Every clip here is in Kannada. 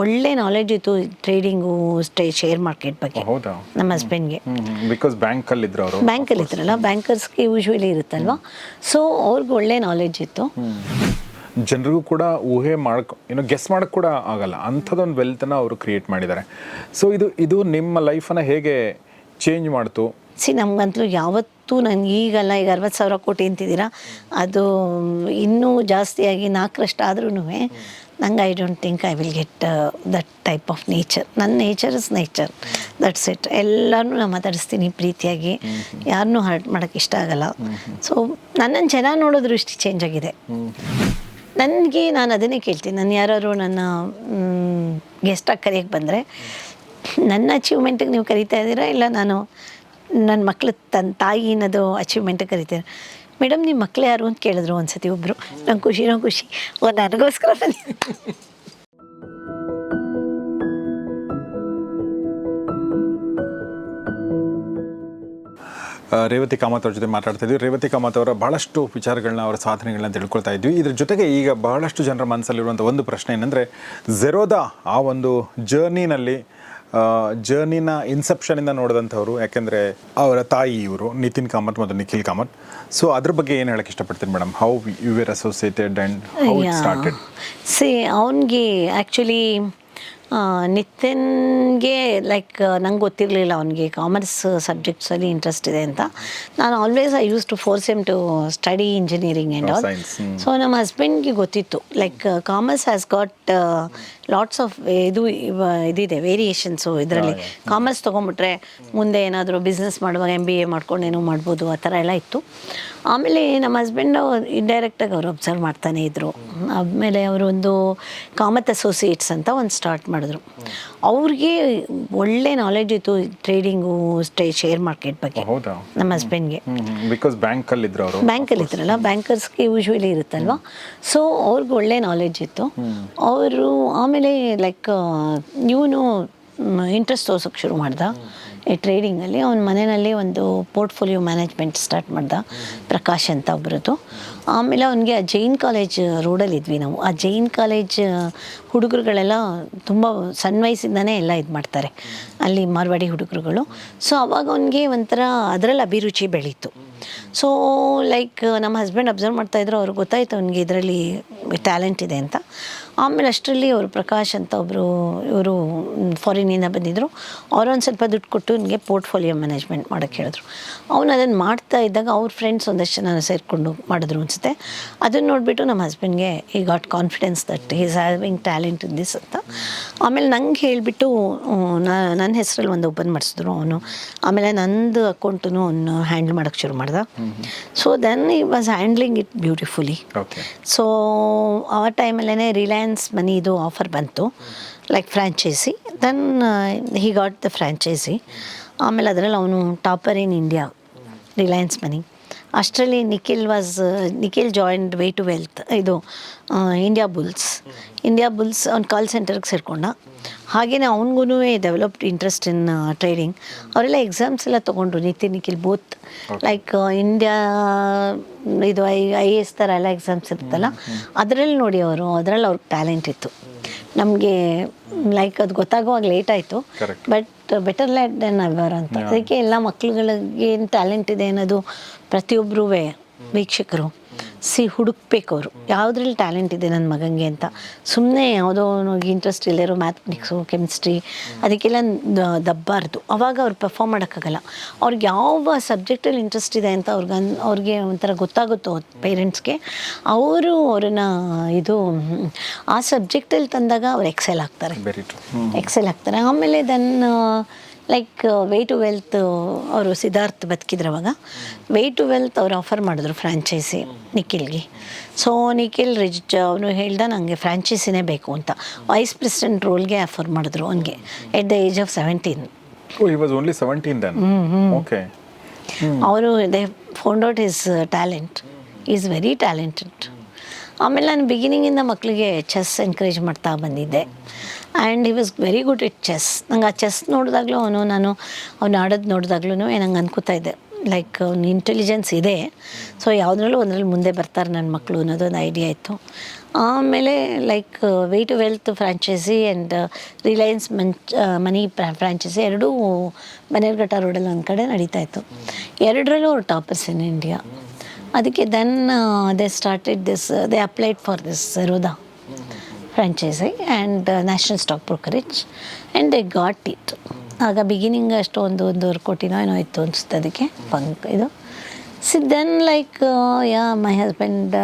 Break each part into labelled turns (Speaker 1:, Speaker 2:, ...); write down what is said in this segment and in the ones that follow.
Speaker 1: ಒಳ್ಳೆ ನಾಲೆಡ್ಜ್ ಇತ್ತು ಟ್ರೇಡಿಂಗು ಸ್ಟೇ ಶೇರ್ ಮಾರ್ಕೆಟ್ ಬಗ್ಗೆ.
Speaker 2: ಹೌದಾ?
Speaker 1: ನಮ್ಮ ಹಸ್ಬೆಂಡ್ಗೆ
Speaker 2: ಬಿಕಾಸ್ ಬ್ಯಾಂಕಲ್ಲಿ ಇದ್ರು ಅವರು?
Speaker 1: ಬ್ಯಾಂಕಲ್ಲಿ ಇದ್ರಲ್ಲ ಬ್ಯಾಂಕರ್ಸ್ಗೆ ಯೂಶ್ವಲಿ ಇರುತ್ತಲ್ವಾ? ಸೊ ಅವ್ರಿಗೆ ಒಳ್ಳೆ ನಾಲೆಜ್ ಇತ್ತು.
Speaker 2: ಜನರಿಗೂ ಕೂಡ ಊಹೆ ಮಾಡಕ್ ಏನೋ ಗೆಸ್ ಮಾಡಕ್ ಕೂಡ ಆಗಲ್ಲ. ಅಂಥದ್ದೊಂದು ವೆಲ್ತನ್ನ ಅವರು ಕ್ರಿಯೇಟ್ ಮಾಡಿದ್ದಾರೆ. ಸೊ ಇದು ಇದು ನಿಮ್ಮ ಲೈಫನ್ನು ಹೇಗೆ ಚೇಂಜ್ ಮಾಡ್ತು?
Speaker 1: ಸಿ, ನಮಗಂತೂ ಯಾವತ್ತೂ ನನಗೆ ಈಗಲ್ಲ, ಈಗ ಅರವತ್ತು ಸಾವಿರ ಕೋಟಿ ಅಂತಿದ್ದೀರಾ? ಅದು, ಇನ್ನೂ ಜಾಸ್ತಿಯಾಗಿ ನಾಲ್ಕರಷ್ಟು ಆದ್ರೂ ನಂಗೆ I don't think I will get that type of nature ನನ್ನ nature is nature that's it ಎಲ್ಲರನ್ನೂ ನಾನು ಮಾತಾಡಿಸ್ತೀನಿ ಪ್ರೀತಿಯಾಗಿ. ಯಾರನ್ನೂ ಹರ್ಟ್ ಮಾಡೋಕ್ಕೆ ಇಷ್ಟ ಆಗಲ್ಲ. ಸೊ ನನ್ನನ್ನು ಜನ ನೋಡೋ ದೃಷ್ಟಿ ಚೇಂಜ್ ಆಗಿದೆ. ನನಗೆ ನಾನು ಅದನ್ನೇ ಕೇಳ್ತೀನಿ. ನಾನು ಯಾರಾದ್ರು ನನ್ನ ಗೆಸ್ಟಾಗಿ ಕರೆಯೋಕ್ಕೆ ಬಂದರೆ, ನನ್ನ ಅಚೀವ್ಮೆಂಟಿಗೆ ನೀವು ಕರಿತಾ ಇದ್ದೀರಾ? ಇಲ್ಲ ನಾನು ನನ್ನ ಮಕ್ಳು ತನ್ನ ತಾಯಿ ಅನ್ನೋದು ಅಚೀವ್ಮೆಂಟ್ ಕರಿತೀನಿ. ಮೇಡಮ್ ನಿಮ್ಮ ಮಕ್ಳು ಯಾರು ಅಂತ ಕೇಳಿದ್ರು ಒಂದ್ಸತಿ ಒಬ್ಬರು ನಂಗೆ ಖುಷಿನೋ ಖುಷಿ. ಓ, ನನಗೋಸ್ಕರ
Speaker 2: ರೇವತಿ ಕಾಮತ್ ಅವ್ರ ಜೊತೆ ಮಾತಾಡ್ತಾ ಇದ್ವಿ. ರೇವತಿ ಕಾಮತ್ ಅವರ ಬಹಳಷ್ಟು ವಿಚಾರಗಳನ್ನ ಅವರ ಸಾಧನೆಗಳನ್ನ ತಿಳ್ಕೊಳ್ತಾ ಇದ್ವಿ. ಇದ್ರ ಜೊತೆಗೆ ಈಗ ಬಹಳಷ್ಟು ಜನರ ಮನಸ್ಸಲ್ಲಿರುವಂಥ ಒಂದು ಪ್ರಶ್ನೆ ಏನಂದರೆ ಝೆರೋದ ಆ ಒಂದು ಜರ್ನಿನಲ್ಲಿ ಜರ್ನಿನ ಇನ್ಸೆಪ್ಷನಿಂದ ನೋಡಿದಂಥವ್ರು ಯಾಕೆಂದರೆ ಅವರ ತಾಯಿ ಇವರು ನಿತಿನ್ ಕಾಮತ್ ಮತ್ತು ನಿಖಿಲ್ ಕಾಮತ್. ಸೊ ಅದ್ರ ಬಗ್ಗೆ ಏನು ಹೇಳಕ್ಕೆ ಇಷ್ಟಪಡ್ತೀನಿ madam? How you were associated and how it started
Speaker 1: see ಅವನಿಗೆ ಆ್ಯಕ್ಚುಲಿ ನಿತಿನ್ಗೆ ಲೈಕ್ ನಂಗೆ ಗೊತ್ತಿರಲಿಲ್ಲ ಅವನಿಗೆ ಕಾಮರ್ಸ್ ಸಬ್ಜೆಕ್ಟ್ಸಲ್ಲಿ ಇಂಟ್ರೆಸ್ಟ್ ಇದೆ ಅಂತ. ನಾನು always I use to force M to study engineering and all so ನಮ್ಮ ಹಸ್ಬೆಂಡ್ಗೆ ಗೊತ್ತಿತ್ತು. Like commerce has got lots of ಇದು ಇದಿದೆ ವೇರಿಯೇಷನ್ಸು ಇದರಲ್ಲಿ. ಕಾಮರ್ಸ್ ತೊಗೊಂಬಿಟ್ರೆ ಮುಂದೆ ಏನಾದರೂ ಬಿಸ್ನೆಸ್ ಮಾಡುವಾಗ ಎಂ ಬಿ ಎ ಮಾಡ್ಕೊಂಡು ಏನೋ ಮಾಡ್ಬೋದು ಆ ಥರ ಎಲ್ಲ ಇತ್ತು. ಆಮೇಲೆ ನಮ್ಮ ಹಸ್ಬೆಂಡ್ ಇಂಡೈರೆಕ್ಟಾಗಿ ಅವರು ಅಬ್ಸರ್ವ್ ಮಾಡ್ತಾನೆ ಇದ್ದರು ಆಮೇಲೆ ಅವರು ಒಂದು ಕಾಮತ್ ಅಸೋಸಿಯೇಟ್ಸ್ ಅಂತ ಒಂದು ಸ್ಟಾರ್ಟ್ ಮಾಡಿದ್ರು. ಅವ್ರಿಗೆ ಒಳ್ಳೆ ನಾಲೆಜ್ ಇತ್ತು ಟ್ರೇಡಿಂಗು ಸ್ಟೇ ಶೇರ್ ಮಾರ್ಕೆಟ್ ಬಗ್ಗೆ.
Speaker 2: ಹೌದಾ?
Speaker 1: ನಮ್ಮ ಹಸ್ಬೆಂಡ್ಗೆ
Speaker 2: ಬಿಕಾಸ್ ಬ್ಯಾಂಕಲ್ಲಿ ಇದ್ರು ಅವರು.
Speaker 1: ಬ್ಯಾಂಕಲ್ಲಿ ಇದ್ರಲ್ಲ ಬ್ಯಾಂಕರ್ಸ್ಗೆ ಯೂಶ್ವಲಿ ಇರುತ್ತಲ್ವಾ? ಸೊ ಅವ್ರಿಗೆ ಒಳ್ಳೆ ನಾಲೆಜ್ ಇತ್ತು. ಅವರು ಆಮೇಲೆ ಲೈಕ್ ಇವನು ಇಂಟ್ರೆಸ್ಟ್ ತೋರ್ಸೋಕೆ ಶುರು ಮಾಡ್ದ. ಈ ಟ್ರೇಡಿಂಗಲ್ಲಿ ಅವನ ಮನೆಯಲ್ಲಿ ಒಂದು ಪೋರ್ಟ್ಫೋಲಿಯೋ ಮ್ಯಾನೇಜ್ಮೆಂಟ್ ಸ್ಟಾರ್ಟ್ ಮಾಡ್ದ. ಪ್ರಕಾಶ್ ಅಂತ ಒಬ್ಬರದ್ದು ಆಮೇಲೆ ಅವನಿಗೆ ಆ ಜೈನ್ ಕಾಲೇಜ್ ರೋಡಲ್ಲಿ ಇದ್ವಿ ನಾವು. ಆ ಜೈನ್ ಕಾಲೇಜ್ ಹುಡುಗರುಗಳೆಲ್ಲ ತುಂಬ ಸಣ್ಣ ವಯಸ್ಸಿಂದನೇ ಎಲ್ಲ ಇದು ಮಾಡ್ತಾರೆ. ಅಲ್ಲಿ ಮಾರ್ವಾಡಿ ಹುಡುಗರುಗಳು. ಸೊ ಅವಾಗ ಅವನಿಗೆ ಒಂಥರ ಅದರಲ್ಲಿ ಅಭಿರುಚಿ ಬೆಳೀತು. ಸೊ ಲೈಕ್ ನಮ್ಮ ಹಸ್ಬೆಂಡ್ ಅಬ್ಸರ್ವ್ ಮಾಡ್ತಾಯಿದ್ರು ಅವ್ರಿಗೆ ಗೊತ್ತಾಯ್ತು ಅವನಿಗೆ ಇದರಲ್ಲಿ ಟ್ಯಾಲೆಂಟ್ ಇದೆ ಅಂತ. ಆಮೇಲೆ ಅಷ್ಟರಲ್ಲಿ ಅವರು ಪ್ರಕಾಶ್ ಅಂತ ಒಬ್ಬರು ಇವರು ಫಾರಿನಿಂದ ಬಂದಿದ್ದರು ಅವರೊಂದು ಸ್ವಲ್ಪ ದುಡ್ಡು ಕೊಟ್ಟು ನನಗೆ ಪೋರ್ಟ್ಫೋಲಿಯೋ ಮ್ಯಾನೇಜ್ಮೆಂಟ್ ಮಾಡೋಕ್ಕೆ ಹೇಳಿದ್ರು. ಅವನು ಅದನ್ನು ಮಾಡ್ತಾ ಇದ್ದಾಗ ಅವ್ರ ಫ್ರೆಂಡ್ಸ್ ಒಂದಷ್ಟು ಜನ ಸೇರಿಕೊಂಡು ಮಾಡಿದ್ರು ಅನಿಸುತ್ತೆ. ಅದನ್ನು ನೋಡಿಬಿಟ್ಟು ನಮ್ಮ ಹಸ್ಬೆಂಡ್ಗೆ he got confidence that he's having talent in this ಅಂತ. ಆಮೇಲೆ ನಂಗೆ ಹೇಳಿಬಿಟ್ಟು ನನ್ನ ಹೆಸರಲ್ಲಿ ಒಂದು ಓಪನ್ ಮಾಡಿಸಿದ್ರು ಅವನು. ಆಮೇಲೆ ನಂದು ಅಕೌಂಟು ಅವನು ಹ್ಯಾಂಡಲ್ ಮಾಡೋಕ್ಕೆ ಶುರು ಮಾಡ್ದೆ. So then he was handling it beautifully so ಆ ಟೈಮಲ್ಲೇ ರಿಲಯನ್ಸ್ ಮನಿದು ಆಫರ್ ಬಂತು like franchise then he got the franchise ಆಮೇಲೆ ಅದರಲ್ಲಿ ಅವನು topper in India, Reliance money. ಅಷ್ಟರಲ್ಲಿ Nikhil was Nikhil joined Way to Wealth ಇದು ಇಂಡಿಯಾ ಬುಲ್ಸ್ ಇಂಡಿಯಾ ಬುಲ್ಸ್ ಅವ್ನು ಕಾಲ್ ಸೆಂಟರ್ಗೆ ಸೇರಿಕೊಂಡ. ಹಾಗೆಯೇ ಅವನಿಗೂ ಡೆವಲಪ್ಡ್ ಇಂಟ್ರೆಸ್ಟ್ ಇನ್ ಟ್ರೇಡಿಂಗ್ ಅವರೆಲ್ಲ ಎಕ್ಸಾಮ್ಸ್ ಎಲ್ಲ ತೊಗೊಂಡ್ರು Nitin Nikhil both like India ಇದು ಐ ಐ ಎಸ್ ಥರ ಎಲ್ಲ ಎಕ್ಸಾಮ್ಸ್ ಇರುತ್ತಲ್ಲ ಅದರಲ್ಲಿ ನೋಡಿ ಅವರು ಅದರಲ್ಲಿ ಅವ್ರಿಗೆ ಟ್ಯಾಲೆಂಟ್ ಇತ್ತು. ನಮಗೆ ಲೈಕ್ ಅದು ಗೊತ್ತಾಗುವಾಗ ಲೇಟ್ ಆಯಿತು. But better late than never ಅಂತ. ಅದಕ್ಕೆ ಎಲ್ಲ ಮಕ್ಳುಗಳಿಗೆ ಏನು ಟ್ಯಾಲೆಂಟ್ ಇದೆ ಅನ್ನೋದು ಪ್ರತಿಯೊಬ್ಬರೂ ವೀಕ್ಷಕರು. ಸಿ ಹುಡುಕ್ಬೇಕು ಅವರು ಯಾವುದ್ರಲ್ಲಿ ಟ್ಯಾಲೆಂಟ್ ಇದೆ ನನ್ನ ಮಗನಿಗೆ ಅಂತ. ಸುಮ್ಮನೆ ಯಾವುದೋ ಇಂಟ್ರೆಸ್ಟ್ ಇಲ್ಲದಿರೋ ಮ್ಯಾಥಮೆಟಿಕ್ಸು ಕೆಮಿಸ್ಟ್ರಿ ಅದಕ್ಕೆಲ್ಲ ದಬ್ಬಾರ್ದು. ಅವಾಗ ಅವ್ರು ಪರ್ಫಾರ್ಮ್ ಮಾಡೋಕ್ಕಾಗಲ್ಲ. ಅವ್ರಿಗೆ ಯಾವ ಸಬ್ಜೆಕ್ಟಲ್ಲಿ ಇಂಟ್ರೆಸ್ಟ್ ಇದೆ ಅಂತ ಅವ್ರಿಗೆ ಅವ್ರಿಗೆ ಒಂಥರ ಗೊತ್ತಾಗುತ್ತೋ ಪೇರೆಂಟ್ಸ್ಗೆ ಅವರು ಅವ್ರನ್ನ ಇದು ಆ ಸಬ್ಜೆಕ್ಟಲ್ಲಿ ತಂದಾಗ ಅವ್ರು ಎಕ್ಸೆಲ್ ಆಗ್ತಾರೆ. ಎಕ್ಸೆಲ್ ಆಗ್ತಾರೆ. ಆಮೇಲೆ then like way to wealth ಅವರು ಸಿದ್ಧಾರ್ಥ್ ಬದುಕಿದ್ರು ಅವಾಗ. ವೇ ಟು ವೆಲ್ತ್ ಅವ್ರು ಆಫರ್ ಮಾಡಿದ್ರು ಫ್ರಾಂಚೈಸಿ ಫ್ರ್ಯಾಂಚೈಸಿ ನಿಖಿಲ್ಗೆ. ಸೊ ನಿಖಿಲ್ ರಿಜ್ ಅವನು ಹೇಳ್ದ ನನಗೆ ಫ್ರ್ಯಾಂಚೈಸಿನೇ ಬೇಕು ಅಂತ. ವೈಸ್ ಪ್ರೆಸಿಡೆಂಟ್ ರೋಲ್ಗೆ ಆಫರ್ ಮಾಡಿದ್ರು ಅವನಿಗೆ at the age of seventeen ಅವರು they found out his talent is very talented ಆಮೇಲೆ ನಾನು ಬಿಗಿನಿಂಗಿಂದ ಮಕ್ಕಳಿಗೆ ಚೆಸ್ ಎನ್ಕರೇಜ್ ಮಾಡ್ತಾ ಬಂದಿದ್ದೆ. And he was very good at chess ನಂಗೆ ಆ ಚೆಸ್ ನೋಡಿದಾಗಲೂ ಅವನು ನಾನು ಅವ್ನು ಆಡೋದು ನೋಡಿದಾಗ್ಲೂ ನಂಗೆ ಅನ್ಕೋತಾ ಇದ್ದೆ. ಲೈಕ್ ಅವ್ನ ಇಂಟೆಲಿಜೆನ್ಸ್ ಇದೆ. ಸೊ ಯಾವುದ್ರಲ್ಲೂ ಒಂದ್ರಲ್ಲಿ ಮುಂದೆ ಬರ್ತಾರೆ ನನ್ನ ಮಕ್ಕಳು ಅನ್ನೋದು ಒಂದು ಐಡಿಯಾ ಇತ್ತು. ಆಮೇಲೆ like Way to Wealth franchise and Reliance Munch money franchise ಎರಡೂ ಬನ್ನೇರ್ಘಟ್ಟ ರೋಡಲ್ಲಿ ಒಂದು ಕಡೆ ನಡೀತಾ ಇತ್ತು. ಎರಡರಲ್ಲೂ ಅವ್ರು ಟಾಪರ್ಸ್ ಇನ್ ಇಂಡಿಯಾ ಅದಕ್ಕೆ then they started this they applied for this Zerodha franchise and national stock brokerage and they got it ಆಗ ಬಿಗಿನಿಂಗ್ ಅಷ್ಟು ಒಂದು ಒಂದೂವರೆ ಕೋಟಿನೋ ಏನೋ ಇತ್ತು ಅನಿಸುತ್ತೆ ಅದಕ್ಕೆ. ಪಂಕ್ ಇದು. See then like yeah my husband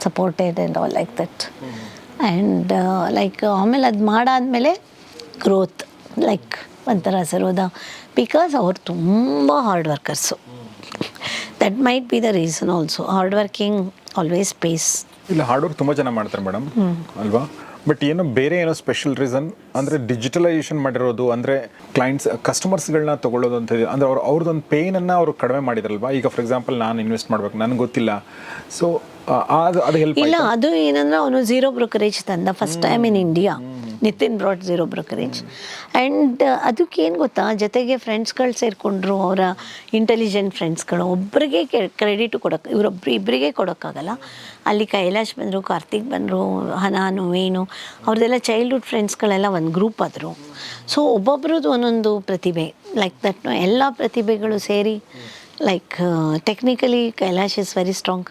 Speaker 1: supported and all like that and like ಆಮೇಲೆ ಅದು ಮಾಡಾದಮೇಲೆ ಗ್ರೋತ್ ಲೈಕ್ ಒಂಥರ ಸರೋದ ಬಿಕಾಸ್ ಅವ್ರು ತುಂಬ hard workers that might be the reason also hard working always pays
Speaker 2: ಇಲ್ಲ ಹಾರ್ಡ್ ವರ್ಕ್ ತುಂಬ ಜನ ಮಾಡ್ತಾರೆ ಮೇಡಮ್ ಅಲ್ವಾ? ಬಟ್ ಏನೋ ಬೇರೆ ಏನೋ ಸ್ಪೆಷಲ್ ರೀಸನ್ ಅಂದರೆ ಡಿಜಿಟಲೈಸೇಷನ್ ಮಾಡಿರೋದು ಅಂದರೆ ಕ್ಲೈಂಟ್ಸ್ ಕಸ್ಟಮರ್ಸ್ಗಳನ್ನ ತೊಗೊಳ್ಳೋದು ಅಂತ ಇದೆ. ಅಂದರೆ ಅವ್ರು ಅವ್ರದ್ದೊಂದು ಪೇನನ್ನು ಅವರು ಕಡಿಮೆ ಮಾಡಿದ್ರಲ್ವಾ? ಈಗ ಫಾರ್ ಎಕ್ಸಾಂಪಲ್ ನಾನು ಇನ್ವೆಸ್ಟ್ ಮಾಡ್ಬೇಕು ನನಗೆ ಗೊತ್ತಿಲ್ಲ. ಸೊ ಅದು ಅದು ಹೆಲ್ಪ್
Speaker 1: ಇಲ್ಲ ಅದು ಏನಂದ್ರೆ ಅವನು ಝೀರೋ ಬ್ರೋಕರೇಜ್ ತಂದ first time in India Nitin brought zero brokerage and ಅದಕ್ಕೇನು ಗೊತ್ತಾ? ಜೊತೆಗೆ ಫ್ರೆಂಡ್ಸ್ಗಳು ಸೇರಿಕೊಂಡ್ರು ಅವರ ಇಂಟೆಲಿಜೆಂಟ್ ಫ್ರೆಂಡ್ಸ್ಗಳು ಒಬ್ಬರಿಗೆ ಕ್ರೆಡಿಟು ಕೊಡೋಕ್ಕೆ ಇವರೊಬ್ಬರು ಇಬ್ಬರಿಗೆ ಕೊಡೋಕ್ಕಾಗಲ್ಲ. ಅಲ್ಲಿ ಕೈಲಾಶ್ ಬಂದರು, ಕಾರ್ತಿಕ್ ಬಂದರು ಹನಾನು ವೇಣು ಅವ್ರದ್ದೆಲ್ಲ ಚೈಲ್ಡ್ಹುಡ್ ಫ್ರೆಂಡ್ಸ್ಗಳೆಲ್ಲ ಒಂದು ಗ್ರೂಪ್ ಆದರು. ಸೊ ಒಬ್ಬೊಬ್ರದ್ದು ಒಂದೊಂದು ಪ್ರತಿಭೆ. ಲೈಕ್ ದಟ್ ಎಲ್ಲ ಪ್ರತಿಭೆಗಳು ಸೇರಿ like technically Kailash is very strong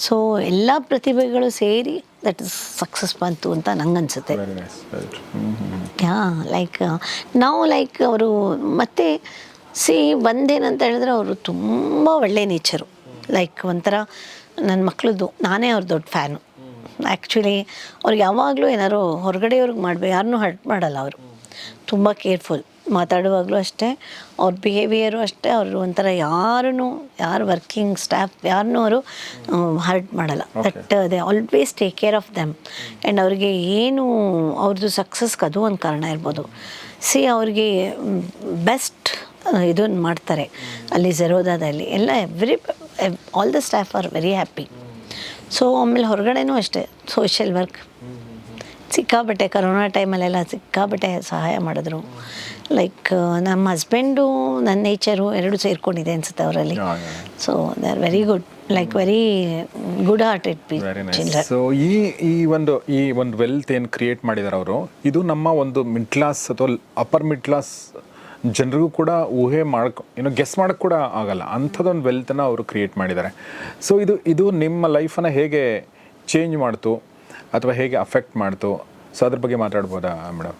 Speaker 1: so ಎಲ್ಲ ಪ್ರತಿಭೆಗಳು ಸೇರಿ ದಟ್ ಇಸ್ ಸಕ್ಸಸ್ ಬಂತು ಅಂತ ನಂಗನ್ಸುತ್ತೆ. ಯಾ ಲೈಕ್ ನಾವು ಲೈಕ್ ಅವರು ಮತ್ತೆ ಸಿ ಬಂದೇನಂತ ಹೇಳಿದ್ರೆ ಅವರು ತುಂಬ ಒಳ್ಳೆ ನೇಚರು ಲೈಕ್ ಒಂಥರ ನನ್ನ ಮಕ್ಳದ್ದು ನಾನೇ ಅವ್ರ ದೊಡ್ಡ ಫ್ಯಾನು ಆ್ಯಕ್ಚುಲಿ ಅವ್ರಿಗೆ ಯಾವಾಗಲೂ ಏನಾದ್ರು ಹೊರಗಡೆಯವ್ರಿಗೆ ಮಾಡಬೇಕು ಯಾರನ್ನೂ ಹರ್ಟ್ ಮಾಡಲ್ಲ ಅವರು. ತುಂಬ ಕೇರ್ಫುಲ್ ಮಾತಾಡುವಾಗಲೂ ಅಷ್ಟೇ ಅವ್ರ ಬಿಹೇವಿಯರು ಅಷ್ಟೇ ಅವರು ಒಂಥರ ಯಾರೂ ಯಾರು ವರ್ಕಿಂಗ್ ಸ್ಟಾಫ್ ಯಾರನ್ನೂ ಅವರು ಹರ್ಟ್ ಮಾಡಲ್ಲ. But they always take care of them and ಅವ್ರಿಗೆ ಏನು ಅವ್ರದ್ದು ಸಕ್ಸಸ್ಗೆ ಅದು ಒಂದು ಕಾರಣ ಇರ್ಬೋದು. ಸಿ ಅವ್ರಿಗೆ ಬೆಸ್ಟ್ ಇದನ್ನು ಮಾಡ್ತಾರೆ. ಅಲ್ಲಿ ಜೆರೋದಾದಲ್ಲಿ ಎಲ್ಲ every all the staff are very happy so ಆಮೇಲೆ ಹೊರಗಡೆನೂ ಅಷ್ಟೇ ಸೋಷಿಯಲ್ ವರ್ಕ್ ಸಿಕ್ಕಾಬಟ್ಟೆ ಕರೋನಾ ಟೈಮಲ್ಲೆಲ್ಲ ಸಿಕ್ಕಾಬಟ್ಟೆ ಸಹಾಯ ಮಾಡಿದ್ರು. ಲೈಕ್ ನಮ್ಮ ಹಸ್ಬೆಂಡು ನನ್ನ ನೇಚರು ಎರಡು ಸೇರ್ಕೊಂಡಿದೆ ಅನ್ಸುತ್ತೆ ಅವರಲ್ಲಿ. So they are very good like very good hearted pea
Speaker 2: so ಈ ಈ ಒಂದು ಈ ಒಂದು ವೆಲ್ತ್ ಏನು ಕ್ರಿಯೇಟ್ ಮಾಡಿದ್ದಾರೆ ಅವರು ಇದು ನಮ್ಮ ಒಂದು ಮಿಡ್ ಕ್ಲಾಸ್ ಅಥವಾ ಅಪ್ಪರ್ ಮಿಡ್ ಕ್ಲಾಸ್ ಜನರಿಗೂ ಕೂಡ ಊಹೆ ಮಾಡ್ಕೊ ಏನೋ ಗೆಸ್ ಮಾಡೋಕ್ಕೆ ಕೂಡ ಆಗಲ್ಲ. ಅಂಥದ್ದೊಂದು ವೆಲ್ತನ್ನು ಅವರು ಕ್ರಿಯೇಟ್ ಮಾಡಿದ್ದಾರೆ ಸೊ ಇದು ಇದು ನಿಮ್ಮ ಲೈಫನ್ನು ಹೇಗೆ ಚೇಂಜ್ ಮಾಡ್ತು ಅಥವಾ ಹೇಗೆ ಅಫೆಕ್ಟ್ ಮಾಡ್ತು? ಸೊ ಅದ್ರ ಬಗ್ಗೆ ಮಾತಾಡ್ಬೋದಾ ಮೇಡಮ್